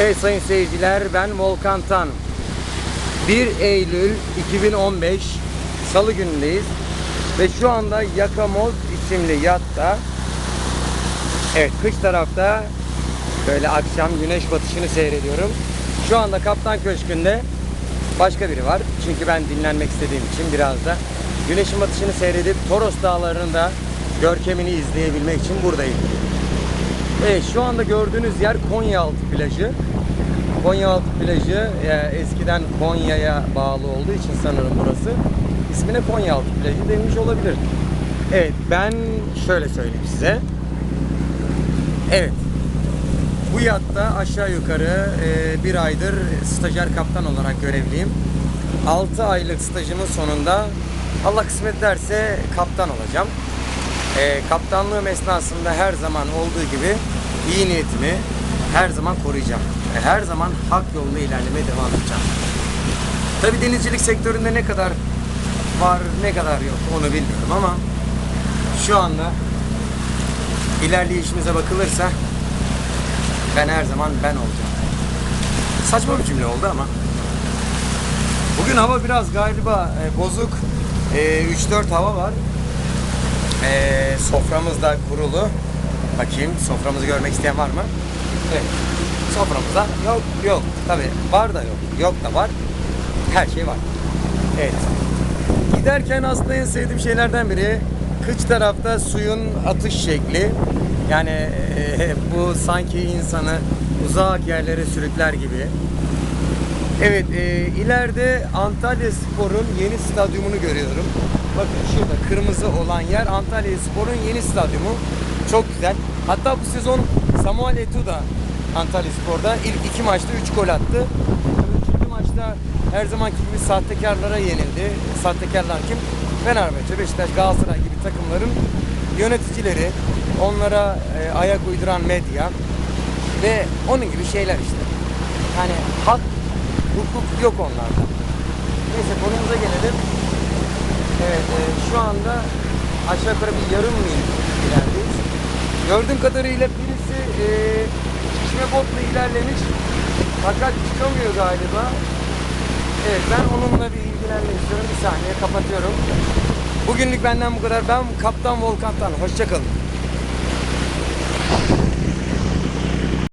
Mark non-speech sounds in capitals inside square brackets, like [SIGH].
Evet sayın seyirciler ben Volkan Tan. 1 Eylül 2015 Salı günündeyiz. Ve şu anda Yakamoz isimli yatta Evet kış tarafta böyle akşam güneş batışını seyrediyorum. Şu anda Kaptan Köşkü'nde başka biri var. Çünkü ben dinlenmek istediğim için biraz da güneşin batışını seyredip Toros Dağları'nın da görkemini izleyebilmek için buradayım. Evet şu anda gördüğünüz yer Konyaaltı plajı. Konyaaltı plajı e, eskiden Konya'ya bağlı olduğu için sanırım burası. İsmine Konyaaltı plajı demiş olabilir. Evet ben şöyle söyleyeyim size. Evet. Bu yatta aşağı yukarı e, bir aydır stajyer kaptan olarak görevliyim. 6 aylık stajımın sonunda Allah kısmet ederse kaptan olacağım. E, kaptanlığım esnasında her zaman olduğu gibi iyi niyetimi her zaman koruyacağım. Ve her zaman hak yolunda ilerlemeye devam edeceğim. Tabi denizcilik sektöründe ne kadar var ne kadar yok onu bilmiyorum ama şu anda ilerleyişimize bakılırsa ben her zaman ben olacağım. Saçma bir cümle oldu ama. Bugün hava biraz galiba e, bozuk. E, 3-4 hava var. E, soframız da kurulu. Bakayım soframızı görmek isteyen var mı? Evet. Soframızda yok yok. Tabi var da yok. Yok da var. Her şey var. Evet. Giderken aslında en sevdiğim şeylerden biri kıç tarafta suyun atış şekli. Yani e, [LAUGHS] bu sanki insanı uzak yerlere sürükler gibi. Evet, e, ileride Antalya Spor'un yeni stadyumunu görüyorum. Bakın şurada kırmızı olan yer Antalya Spor'un yeni stadyumu. Çok güzel. Hatta bu sezon Samuel Eto'o da Antalya Spor'da ilk iki maçta 3 gol attı. Tabii Üçüncü maçta her zamanki gibi sahtekarlara yenildi. Sahtekarlar kim? Fenerbahçe, Beşiktaş, Galatasaray gibi takımların yöneticileri, onlara e, ayak uyduran medya ve onun gibi şeyler işte. Yani hak, hukuk yok onlarda. Neyse konumuza gelelim. Evet, e, şu anda aşağı yukarı bir yarım mil ilerdeyiz. Gördüğüm kadarıyla birisi e, ilerlemiş fakat çıkamıyor galiba. Evet ben onunla bir ilgilenmek istiyorum. Bir saniye kapatıyorum. Bugünlük benden bu kadar. Ben Kaptan Volkan Tan. Hoşçakalın.